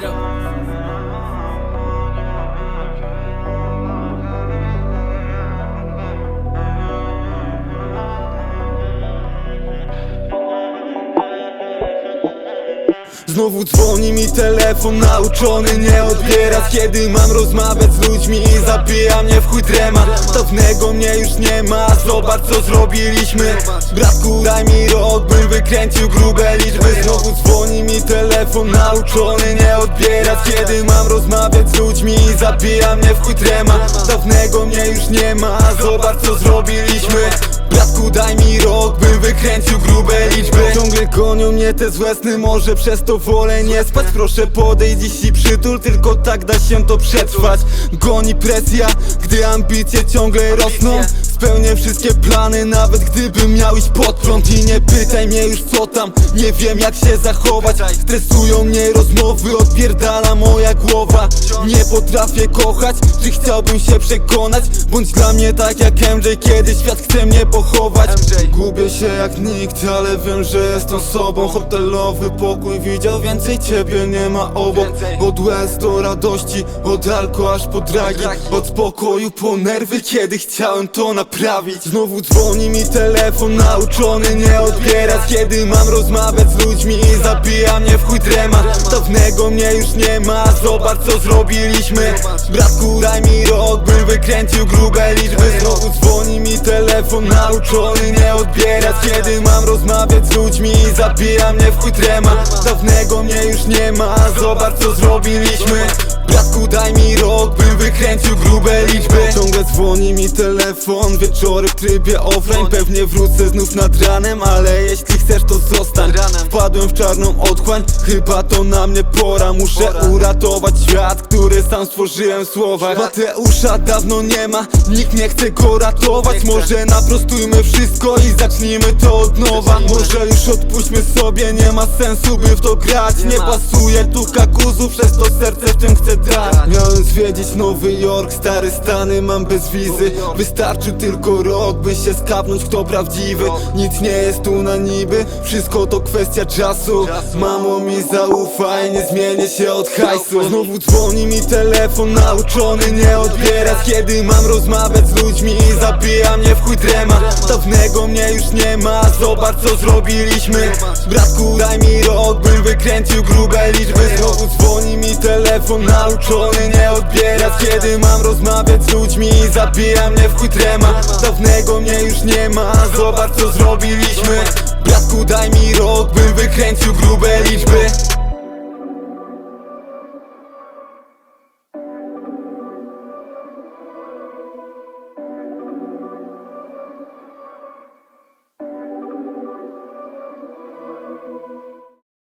go. Znowu dzwoni mi telefon nauczony nie odbierać Kiedy mam rozmawiać z ludźmi i zabija mnie w chuj dremat Dawnego mnie już nie ma, zobacz co zrobiliśmy Bratku daj mi rok, bym wykręcił grube liczby. Znowu dzwoni mi telefon nauczony nie odbierać. Kiedy mam rozmawiać z ludźmi zabija mnie w chuj dremat Dawnego mnie już nie ma, zobacz co zrobiliśmy. Bratku daj mi rok, bym wykręcił grube liczby. Ciągle gonią mnie te złe sny, może przez to wolę nie spać. Proszę podejdź dziś i przytul, tylko tak da się to przetrwać. Goni presja, gdy ambicje ciągle rosną Spełnię wszystkie plany, nawet gdybym miał iść pod prąd I nie pytaj mnie już co tam, nie wiem jak się zachować. Stresują mnie rozmowy, odpierdala moja głowa. Nie potrafię kochać, czy chciałbym się przekonać? Bądź dla mnie tak jak MJ, kiedy świat chce mnie pochować. Gubię się jak nikt, ale wiem, że jestem sobą. Hotelowy pokój widział, więcej ciebie nie ma obok. Od łez do radości, od alko aż po dragi. Od spokoju po nerwy, kiedy chciałem to Znowu dzwoni mi telefon nauczony nie odbierać. Kiedy mam rozmawiać z ludźmi i zabija mnie w chuj dremat Dawnego mnie już nie ma, zobacz co zrobiliśmy. Bratku daj mi rok, bym wykręcił grube liczby. Znowu dzwoni mi telefon nauczony nie odbierać. Kiedy mam rozmawiać z ludźmi i zabija mnie w chuj dremat Dawnego mnie już nie ma, zobacz co zrobiliśmy Bratku daj mi rok, bym wykręcił grube liczby. Ciągle dzwoni mi telefon, wieczory w trybie offline. Pewnie wrócę znów nad ranem, ale jeśli chcesz to zostań Wpadłem w czarną otchłań, chyba to na mnie pora. Muszę uratować świat, który sam stworzyłem w słowach. Mateusza dawno nie ma, nikt nie chce go ratować. Może naprostujmy wszystko i zacznijmy to od nowa. Może już odpuśćmy sobie, nie ma sensu by w to grać. Nie pasuje tu kakuzu, przez to serce w tym chcę dać Miałem zwiedzić Nowy Jork, stare stany mam bez wizy. Wystarczy tylko rok, by się skapnąć kto prawdziwy. Nic nie jest tu na niby, wszystko to kwestia czasu. Mamo mi zaufaj, nie zmienię się od hajsu. Znowu dzwoni mi telefon nauczony nie odbierać Kiedy mam rozmawiać z ludźmi zabija mnie w chuj dremat Dawnego mnie już nie ma, zobacz co zrobiliśmy. Bratku daj mi rok, bym wykręcił grube liczby. Znowu dzwoni mi telefon nauczony nie odbierać Kiedy mam rozmawiać z ludźmi zabija mnie w chuj dremat Dawnego mnie już nie ma, zobacz co zrobiliśmy. Bratku daj mi rok, bym wykręcił grube liczby